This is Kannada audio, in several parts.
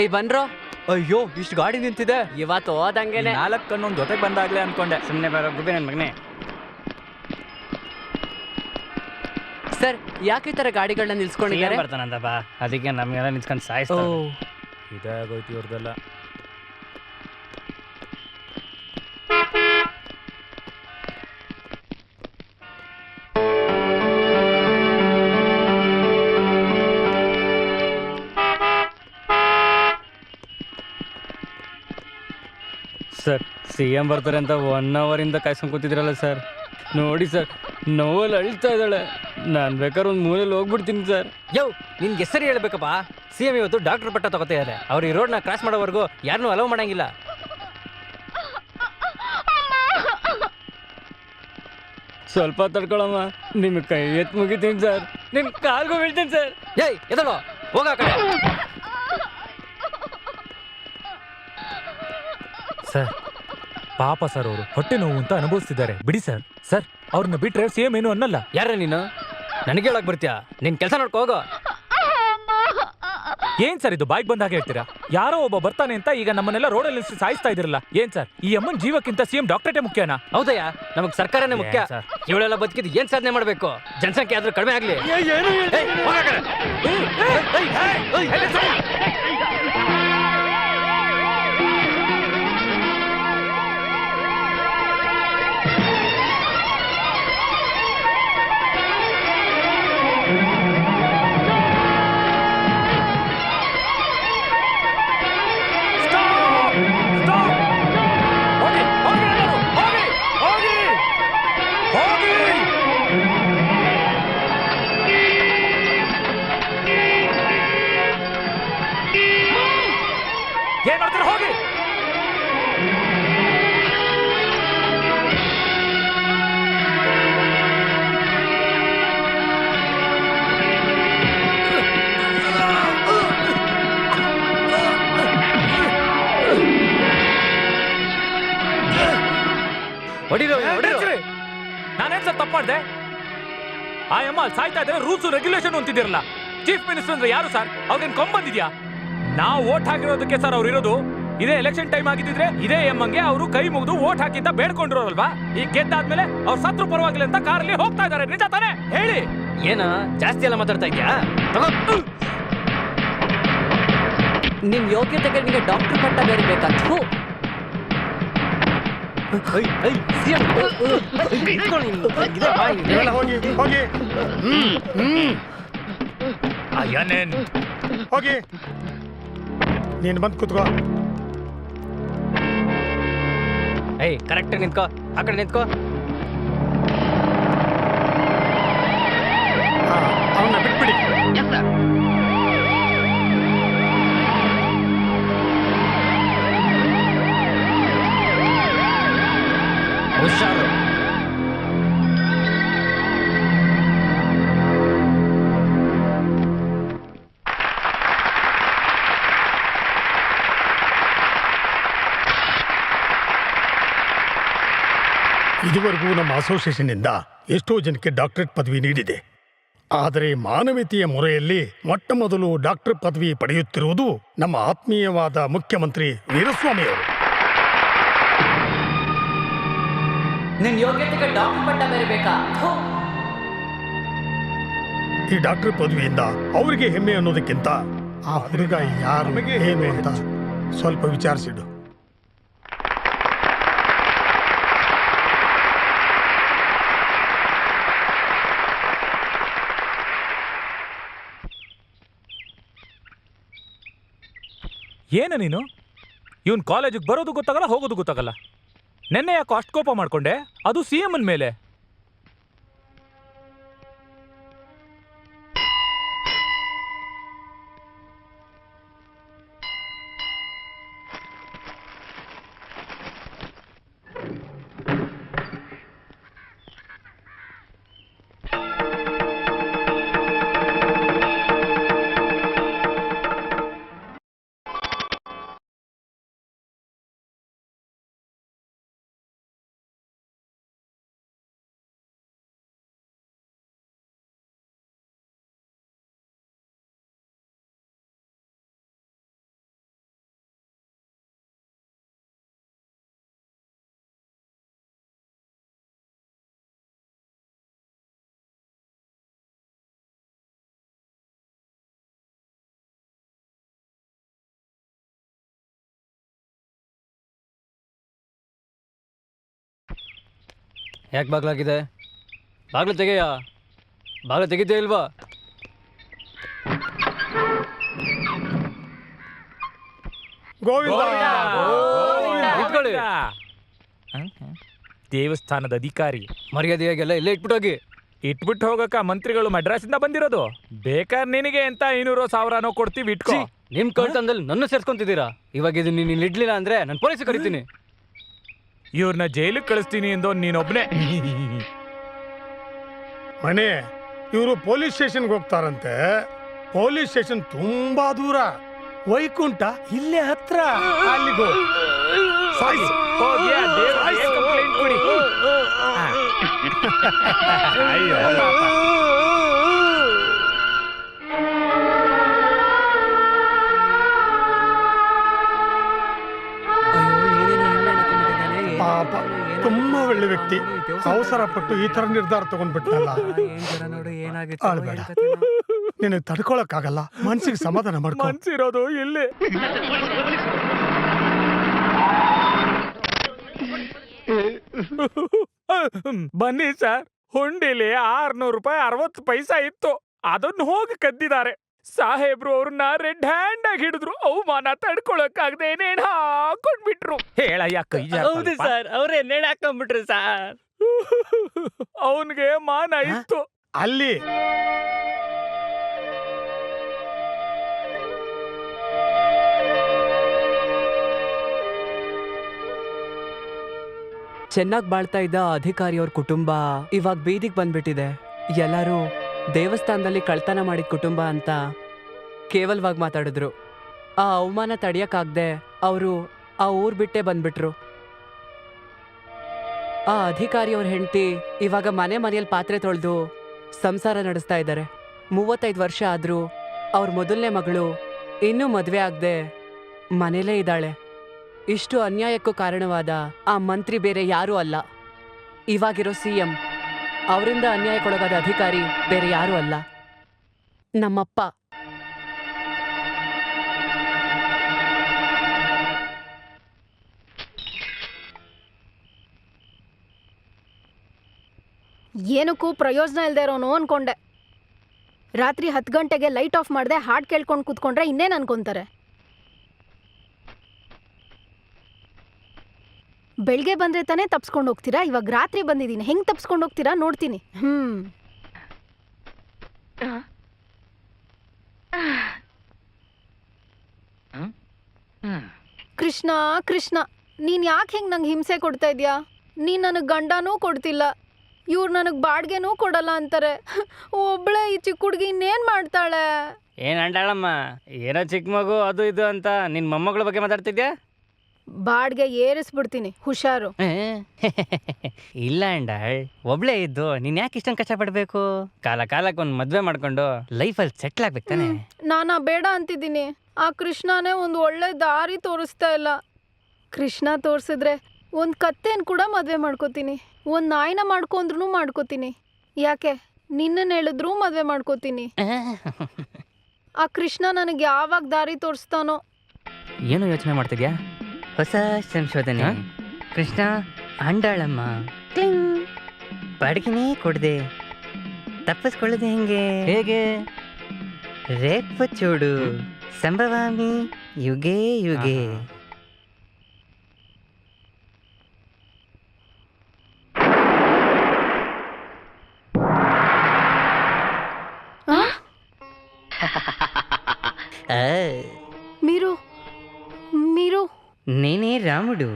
ಏಯ್ ಬನ್ರೋ ಅಯ್ಯೋ ಇಷ್ಟು ಗಾಡಿ ನಿಂತಿದೆ. ಇವತ್ತು ಹೋದಂಗೆ ನಾಲ್ಕು ಕಣ್ಣು ಒಂದ್ ಜೊತೆಗೆ ಬಂದಾಗ್ಲೇ ಅನ್ಕೊಂಡೆ. ಸುಮ್ಮನೆ ಬರೋ ಗುಬ್ಬಿ ನನ್ನ ಮಗನೇ. ಸರ್ ಯಾಕೆ ಈ ತರ ಗಾಡಿಗಳನ್ನ ನಿಲ್ಸ್ಕೊಂಡಿದ್ದಾರೆ? ಬರ್ತಾನಂದ ಬಾ. ಅದಕ್ಕೆ ನಮ್ಗೆಲ್ಲ ನಿಂತ್ಕೊಂಡು ಸಾಯಿಸ್ತಾರೆ. ಇದೇ ಆಗೋಯ್ತು ಸಿ ಎಂ ಬರ್ತಾರೆ ಅಂತ ಒನ್ ಅವರಿಂದ ಕಾಯ್ಸ್ಕೊಂಡು ಕೂತಿದ್ರಲ್ಲ ಸರ್. ನೋಡಿ ಸರ್ ನೋವಲ್ಲಿ ಅಳ್ತಾ ಇದ್ದಾಳೆ. ನಾನು ಬೇಕಾದ್ರೆ ಒಂದು ಮೂಲೆಯಲ್ಲಿ ಹೋಗ್ಬಿಡ್ತೀನಿ ಸರ್. ಯೋ ನಿನ್ಗೆ ಹೆಸರು ಹೇಳ್ಬೇಕಪ್ಪ. ಸಿ ಎಂ ಇವತ್ತು ಡಾಕ್ಟರ್ ಪಟ್ಟ ತಗೋತಾ ಇದ್ದಾರೆ ಅವ್ರು ಈ ರೋಡ್ನ ಕ್ರಾಸ್ ಮಾಡೋವರೆಗೂ ಯಾರನ್ನೂ ಅಲೋ ಮಾಡಂಗಿಲ್ಲ. ಸ್ವಲ್ಪ ತಡ್ಕೊಳಮ್ಮ ನಿಮ್ಮ ಕೈ ಎತ್ ಮುಗಿತೀನಿ ಸರ್. ನಿಮ್ಮ ಕಾಲ್ಗೂ ಬೀಳ್ತೀನಿ ಸರ್. ಏಯ್ ಎದಳು? ಹೋಗ ಕಡೆ. ಸರ್ ಪಾಪ ಸರ್ ಅವರು ಹೊಟ್ಟೆ ನೋವು ಅಂತ ಅನುಭವಿಸ್ತಿದ್ದಾರೆ ಬಿಡಿ ಸರ್ ಸರ್ ಅವ್ರನ್ನ ಬಿಟ್ರೆ ಸೇಮ್ ಏನು ಅನ್ನಲ್ಲ ಯಾರ ನೀನು ನನಗೆ ಹೇಳಕ್ ಬರ್ತೀಯಾ ನಿನ್ ಕೆಲಸ ನೋಡ್ಕೊ ಹೋಗೋ ಏನ್ ಸರ್ ಇದು ಬಾಯ್ಗೆ ಬಂದಾಗ ಹೇಳ್ತೀರಾ ಯಾರೋ ಒಬ್ಬ ಬರ್ತಾನೆ ಅಂತ ಈಗ ನಮ್ಮನ್ನೆಲ್ಲ ರೋಡಲ್ಲಿ ಸಾಯಿಸ್ತಾ ಇದಿರಲ್ಲ ಏನ್ ಸರ್ ಈ ಅಮ್ಮನ್ ಜೀವಕ್ಕಿಂತ ಸಿಎಂ ಡಾಕ್ಟರೇಟೇ ಮುಖ್ಯನಾ ಹೌದಯ್ಯ ನಮಗ್ ಸರ್ಕಾರನೇ ಮುಖ್ಯ ಸರ್? ಇವಳೆಲ್ಲ ಬದುಕಿದ್ ಏನ್ ಸಾಧನೆ ಮಾಡ್ಬೇಕು ಜನಸಂಖ್ಯೆ ಆದ್ರೂ ಕಡಿಮೆ ಆಗ್ಲಿ ಏನ್ ಮಾಡ್ತೀರ ಹೋಗಿ. ಹೊಡಿರೋ. ನಾನೇನ್ ಸರ್ ತಪ್ಪು ಮಾಡ್ದೆ? ಆ ಎಮ್ಮ ಸಾಯ್ತಾ ಇದ್ರೆ ರೂಲ್ಸ್ ರೆಗ್ಯುಲೇಷನ್ ಅಂತಿದ್ದೀರಲ್ಲ. ಚೀಫ್ ಮಿನಿಸ್ಟರ್ ಅಂದ್ರೆ ಯಾರು ಸರ್? ಅವ್ರಿಗೇನ್ ಬಂದಿದ್ಯಾ ನಾವು ಓಟ್ ಹಾಕಿರೋದಕ್ಕೆ ಸರ್ ಅವ್ರು ಇರೋದು. ಇದೇ ಎಲೆಕ್ಷನ್ ಟೈಮ್ ಆಗಿದ್ದಿದ್ರೆ ಇದೇ ಎಮ್ಮಂಗೆ ಅವರು ಕೈ ಮುಗಿದು ಓಟ್ ಹಾಕಿ ಅಂತ ಬೇಡ್ಕೊಂಡಿರೋರಲ್ವಾ? ಈಗ ಗೆದ್ದಾದ್ಮೇಲೆ ಅವ್ರು ಸತ್ರು ಪರವಾಗಿಲ್ಲ ಅಂತ ಕಾರಲ್ಲಿ ಹೋಗ್ತಾ ಇದಾರೆ ನಿಜ ತಾನೆ? ಹೇಳಿ. ಏನ ಜಾಸ್ತಿ ಎಲ್ಲ ಮಾತಾಡ್ತಾ ಇದ್ಯಾ ತಗೋ. ನಿಮ್ ಯೋಗ್ಯತೆಗೆ ನಿಮಗೆ ಡಾಕ್ಟರ್ ಪಟ್ಟ ಬೇರೆ ಬೇಕಾ? ಹೋಗಿ. ನೀನು ಬಂದು ಕೂತ್ಕೋ ಏಯ್ ಕರೆಕ್ಟ್ ನಿಂತ್ಕೋ ಆ ಕಡೆ ನಿಂತ್ಕೋ ಅವನ್ನ ಬಿಟ್ಬಿಡಿ ಹುಷಾರು ಇದುವರೆಗೂ ನಮ್ಮ ಅಸೋಸಿಯೇಷನ್ನಿಂದ ಎಷ್ಟೋ ಜನಕ್ಕೆ ಡಾಕ್ಟರೇಟ್ ಪದವಿ ನೀಡಿದೆ. ಆದರೆ ಮಾನವೀಯತೆಯ ಮೊರೆಯಲ್ಲಿ ಮೊಟ್ಟ ಮೊದಲು ಡಾಕ್ಟರ್ ಪದವಿ ಪಡೆಯುತ್ತಿರುವುದು ನಮ್ಮ ಆತ್ಮೀಯವಾದ ಮುಖ್ಯಮಂತ್ರಿ ವೀರಸ್ವಾಮಿಯವರು ನಿನ್ ಯೋಗ್ಯತೆಗೆ ಡಾಕ್ಟರ್ ಪಟ್ಟ ಬೇರೆ ಬೇಕಾ? ಥು. ಈ ಡಾಕ್ಟರ್ ಪದವಿಯಿಂದ ಅವರಿಗೆ ಹೆಮ್ಮೆ ಅನ್ನೋದಕ್ಕಿಂತ ಆ ಹುಡುಗ ಯಾರು ಏನು ಅಂತ ಸ್ವಲ್ಪ ವಿಚಾರಿಸಿಡು. ಏನು ನೀನು? ಇವನು ಕಾಲೇಜಿಗೆ ಬರೋದು ಗೊತ್ತಾಗಲ್ಲ, ಹೋಗೋದು ಗೊತ್ತಾಗಲ್ಲ. ನೆನ್ನೆ ಯಾಕೋ ಅಷ್ಟು ಕೋಪ ಮಾಡ್ಕೊಂಡೆ, ಅದು ಸಿ ಎಂ ಮೇಲೆ. ಯಾಕೆ ಬಾಗ್ಲಾಗಿದೆ? ಬಾಗ್ಲು ತೆಗೆಯ? ಬಾಗ್ಲು ತೆಗಿದ್ದೇ ಇಲ್ವಾ? ನಿಂತ್ಕೊಳ್ಳಿ. ದೇವಸ್ಥಾನದ ಅಧಿಕಾರಿ. ಮರ್ಯಾದೆಯಾಗೆಲ್ಲ ಇಲ್ಲೇ ಇಟ್ಬಿಟ್ಟೋಗಿ. ಇಟ್ಬಿಟ್ಟು ಹೋಗಕ್ಕ ಮಂತ್ರಿಗಳು ಮಡ್ರಾಸಿಂದ ಬಂದಿರೋದು. ಬೇಕಾದ್ರೆ ನಿನಗೆ ಅಂತ ಐನೂರು ಸಾವಿರನೋ ಕೊಡ್ತೀವಿ ಇಟ್ಕೋ. ಛೀ, ನಿಮ್ ಕಳ್ತನದಲ್ಲಿ ನನ್ನ ಸೇರ್ಸ್ಕೊಂತಿದ್ದೀರಾ? ಇವಾಗ ಇದು ನೀನು ಇಲ್ಲಿ ಇಡ್ಲಿಲ್ಲ ಅಂದ್ರೆ ನಾನು ಪೊಲೀಸ್ ಕರಿತೀನಿ. ಇವ್ರನ್ನ ಜೈಲಿಗೆ ಕಳಿಸ್ತೀನಿ ಎಂದು ನೀನೊಬ್ನೇ. ಮನೆ ಇವರು ಪೊಲೀಸ್ ಸ್ಟೇಷನ್ಗೆ ಹೋಗ್ತಾರಂತೆ. ಪೊಲೀಸ್ ಸ್ಟೇಷನ್ ತುಂಬಾ ದೂರ. ವೈಕುಂಠ ಇಲ್ಲೇ ಹತ್ರ. ಅಲ್ಲಿಗೋ complaint ಕೊಡಿ. ವ್ಯಕ್ತಿ ಅವಸರ ಪಟ್ಟು ಈ ತರ ನಿರ್ಧಾರ ತಗೊಂಡ್ಬಿಟ್ಟಲ್ಲ ನಿನಗೆ ನಿನಗೆ ತಡ್ಕೊಳಕ್ಕಾಗಲ್ಲ. ಮನ್ಸಿಗೆ ಸಮಾಧಾನ ಮಾಡ್ಕೊ. ಮನ್ಸಿರೋದು ಇಲ್ಲಿ. ಬನ್ನಿ ಸರ್ ಹುಂಡಿಲಿ ಆರ್ನೂರು ರೂಪಾಯಿ ಅರವತ್ತು ಪೈಸಾ ಇತ್ತು. ಅದನ್ನ ಹೋಗಿ ಕದ್ದಿದ್ದಾರೆ. ಸಾಹೇಬ್ರು ಅವ್ರನ್ನ ರೆಡ್ ಹ್ಯಾಂಡ್ ಆಗಿ ಹಿಡಿದ್ರು ಅವಮಾನ ತಡ್ಕೊಳಕ್ಕಾಗದೆ ನೇಣ ಹಾಕೊಂಡ್ಬಿಟ್ರು. ಹೇಳಯ್ಯ ಕೈ ಹೌದು ಸರ್ ಅವರೇ ನೇಣ ಹಾಕೊಂಡ್ಬಿಟ್ರು ಸರ್. ಅವನಿಗೆ ಮಾನ ಇತ್ತು. ಅಲ್ಲಿ. ಚೆನ್ನಾಗಿ ಬಾಳ್ತಾ ಇದ್ದ ಅಧಿಕಾರಿಯವ್ರ ಕುಟುಂಬ ಇವಾಗ ಬೀದಿಗೆ ಬಂದ್ಬಿಟ್ಟಿದೆ. ಎಲ್ಲರೂ ದೇವಸ್ಥಾನದಲ್ಲಿ ಕಳ್ತನ ಮಾಡಿದ ಕುಟುಂಬ ಅಂತ ಕೇವಲವಾಗಿ ಮಾತಾಡಿದ್ರು. ಆ ಅವಮಾನ ತಡೆಯಕ್ಕಾಗ್ದೆ ಅವರು ಆ ಊರ್ ಬಿಟ್ಟೆ ಬಂದ್ಬಿಟ್ರು. ಆ ಅಧಿಕಾರಿಯವ್ರ ಹೆಂಡತಿ ಇವಾಗ ಮನೆ ಮನೆಯಲ್ಲಿ ಪಾತ್ರೆ ತೊಳೆದು ಸಂಸಾರ ನಡೆಸ್ತಾ ಇದ್ದಾರೆ. ಮೂವತ್ತೈದು ವರ್ಷ ಆದರೂ ಅವ್ರ ಮೊದಲನೇ ಮಗಳು ಇನ್ನೂ ಮದುವೆ ಆಗದೆ ಮನೇಲೇ ಇದ್ದಾಳೆ. ಇಷ್ಟು ಅನ್ಯಾಯಕ್ಕೂ ಕಾರಣವಾದ ಆ ಮಂತ್ರಿ ಬೇರೆ ಯಾರೂ ಅಲ್ಲ. ಇವಾಗಿರೋ ಸಿ ಎಂ ಅವರಿಂದ ಅನ್ಯಾಯಕ್ಕೊಳಗಾದ ಅಧಿಕಾರಿ ಬೇರೆ ಯಾರೂ ಅಲ್ಲ. ನಮ್ಮಪ್ಪ. ಏನಕ್ಕೂ ಪ್ರಯೋಜನ ಇಲ್ಲದೆ ಇರೋನು ಅನ್ಕೊಂಡೆ. ರಾತ್ರಿ ಹತ್ತು ಗಂಟೆಗೆ ಲೈಟ್ ಆಫ್ ಮಾಡದೆ ಹಾಡು ಕೇಳ್ಕೊಂಡು ಕೂತ್ಕೊಂಡ್ರೆ ಇನ್ನೇನು ಅನ್ಕೊಂತಾರೆ? ಬೆಳಗ್ಗೆ ಬಂದ್ರೆ ತಾನೇ ತಪ್ಸ್ಕೊಂಡು ಹೋಗ್ತೀರಾ? ಇವಾಗ ರಾತ್ರಿ ಬಂದಿದ್ದೀನಿ. ಹೆಂಗ್ ತಪ್ಸ್ಕೊಂಡು ಹೋಗ್ತೀರಾ? ನೋಡ್ತೀನಿ. ಹ್ಮ್. ಕೃಷ್ಣ ಕೃಷ್ಣ, ನೀನ್ ಯಾಕೆ ಹೆಂಗ್ ನಂಗೆ ಹಿಂಸೆ ಕೊಡ್ತಾ ಇದೆಯಾ? ನೀನ್ ನನಗೆ ಗಂಡನೂ ಕೊಡ್ತಿಲ್ಲ. ಇವ್ರು ನನಗೆ ಬಾಡ್ಗೆನೂ ಕೊಡಲ್ಲ ಅಂತಾರೆ. ಒಬ್ಳೆ ಈ ಚಿಕ್ಕ ಹುಡುಗಿ ಇನ್ನೇನ್ ಮಾಡ್ತಾಳೆ? ಏನ್ ಅಂಡಾಳಮ್ಮ? ಏನೋ ಚಿಕ್ಕ ಮಗು, ಅದು ಇದು ಅಂತ. ನಿನ್ ಮೊಮ್ಮಗಳ ಬಗ್ಗೆ ಮಾತಾಡ್ತಿದ್ಯಾ? ಬಾಡ್ಗೆ ಏರಿಸ್ಬಿಡ್ತೀನಿ ಹುಷಾರು. ಇಲ್ಲ ಅಂಡಾಳ್ ಒಬ್ಳೆ ಇದ್ದು ನೀನ್ ಯಾಕೆ ಇಷ್ಟೊಂದು ಕಷ್ಟಪಡ್ಬೇಕು? ಕಾಲ ಕಾಲಕ್ಕೆ ಒಂದ್ ಮದ್ವೆ ಮಾಡ್ಕೊಂಡು ಲೈಫಲ್ಲಿ ಸೆಟ್ಲ್ ಆಗ್ಬೇಕು ತಾನೆ? ನಾನಾ ಬೇಡ ಅಂತಿದ್ದೀನಿ. ಆ ಕೃಷ್ಣನೇ ಒಂದು ಒಳ್ಳೆ ದಾರಿ ತೋರಿಸ್ತಾ ಇಲ್ಲ. ಕೃಷ್ಣ ತೋರಿಸಿದ್ರೆ ಒಂದು ಕತ್ತೆನ್ ಕೂಡ ಮದುವೆ ಮಾಡ್ಕೋತೀನಿ. ಒಂದು ನಾಯಿನ ಮಾಡ್ಕೊಂಡ್ರು ಮಾಡ್ಕೋತೀನಿ. ಯಾಕೆ? ನಿನ್ನನ್ನು ಹೇಳಿದ್ರೂ ಮದುವೆ ಮಾಡ್ಕೋತೀನಿ. ಆ ಕೃಷ್ಣ ನನಗೆ ಯಾವಾಗ ದಾರಿ ತೋರಿಸ್ತಾನೋ? ಏನು ಯೋಚನೆ ಮಾಡ್ತಿದ್ಯಾ? ಹೊಸ ಸಂಶೋಧನೆ. ಕೃಷ್ಣ ಅಂಡಾಳಮ್ಮ ಬಾಡಿಗೆನೇ ಕೊಡದೆ. ತಪ್ಪಿಸ್ಕೊಳ್ಳೋದು ಹೆಂಗೆ? ಹೇಗೆ? ರೇಪ್ ಚೂಡು. ಸಂಭವಾಮಿ ಯುಗೆ ಯುಗೆ. నేనే రాముడు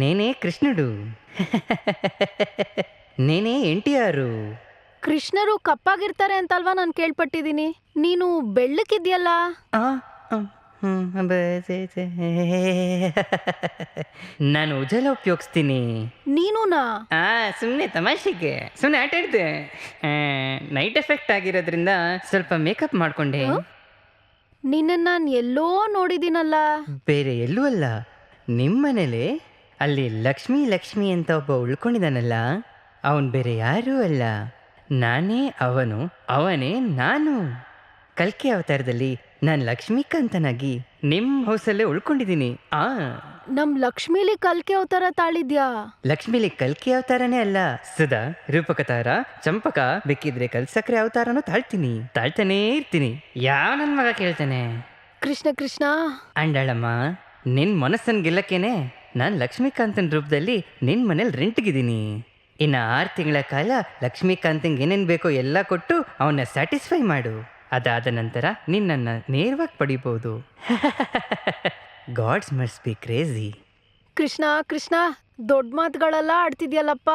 నేనే కృష్ణుడు నేనే ఎన్టీఆర్ ಕೃಷ್ಣರು ಕಪ್ಪಾಗಿರ್ತಾರೆ ಅಂತಲ್ವಾ ನಾನು ಕೇಳ್ಪಟ್ಟಿದ್ದೀನಿ ನೀನು ಬೆಳ್ಳಕ್ಕಿದ್ಯಲ್ಲ ನಾನು ಉಜಲ ಉಪಯೋಗಿಸ್ತೀನಿ ನೀನುನಾ ಆ ಸುಮ್ಮನೆ ತಮಾಷೆಗೆ ಸುಮ್ಮನೆ ಆಟ ಆಡ್ದೆ ನೈಟ್ ಎಫೆಕ್ಟ್ ಆಗಿರೋದ್ರಿಂದ ಸ್ವಲ್ಪ ಮೇಕಪ್ ಮಾಡ್ಕೊಂಡೆ ನಿನ್ನ ನಾನು ಎಲ್ಲೋ ನೋಡಿದ್ದೀನಲ್ಲ. ಬೇರೆ ಎಲ್ಲೂ ಅಲ್ಲ. ನಿಮ್ಮನೇಲೆ ಅಲ್ಲಿ ಲಕ್ಷ್ಮಿ ಲಕ್ಷ್ಮಿ ಅಂತ ಒಬ್ಬ ಉಳ್ಕೊಂಡಿದ್ದಾನಲ್ಲ ಅವನು ಬೇರೆ ಯಾರೂ ಅಲ್ಲ. ನಾನೇ ಅವನು, ಅವನೇ ನಾನು. ಕಲ್ಕಿ ಅವತಾರದಲ್ಲಿ ನಾನು ಲಕ್ಷ್ಮೀಕಾಂತನಾಗಿ ನಿಮ್ಮ ಹೌಸಲ್ಲೇ ಉಳ್ಕೊಂಡಿದೀನಿ ಆ. ನಮ್ ಲಕ್ಷ್ಮೀಲಿ ಕಲ್ಕೆ ಅವತಾರ ತಾಳಿದ್ಯಾ? ಲಕ್ಷ್ಮೀಲಿ ಕಲ್ಕಿ ಅವತಾರನೇ ಅಲ್ಲ. ಸುಧಾ ರೂಪಕತಾರ ಚಂಪಕ ಬೇಕಿದ್ರೆ ಕಲ್ಸಕ್ರೆ ಅವತಾರನೂ ತಾಳ್ತೀನಿ. ತಾಳ್ತಾನೇ ಇರ್ತೀನಿ. ಯಾವ ನನ್ನ ಮಗ ಕೇಳ್ತಾನೆ? ಕೃಷ್ಣ ಕೃಷ್ಣ. ಅಂಡಳಮ್ಮ ನಿನ್ ಮನಸ್ಸನ್ ಗೆಲ್ಲಕ್ಕೇನೆ ನಾನು ಲಕ್ಷ್ಮೀಕಾಂತನ್ ರೂಪದಲ್ಲಿ ನಿನ್ ಮನೇಲಿ ರೆಂಟ್ಗಿದ್ದೀನಿ. ಇನ್ನು ಆರು ತಿಂಗಳ ಕಾಲ ಲಕ್ಷ್ಮೀಕಾಂತಂಗೆ ಏನೇನು ಬೇಕೋ ಎಲ್ಲ ಕೊಟ್ಟು ಅವನ್ನ ಸ್ಯಾಟಿಸ್ಫೈ ಮಾಡು. ಅದಾದ ನಂತರ ನಿನ್ನನ್ನು ನೇರವಾಗಿ ಪಡಿಬೋದು. Gods must be crazy Krishna Krishna ದೊಡ್ಡ ಮಾತುಗಳೆಲ್ಲ ಆಡ್ತಿದ್ಯಲ್ಲಪ್ಪ.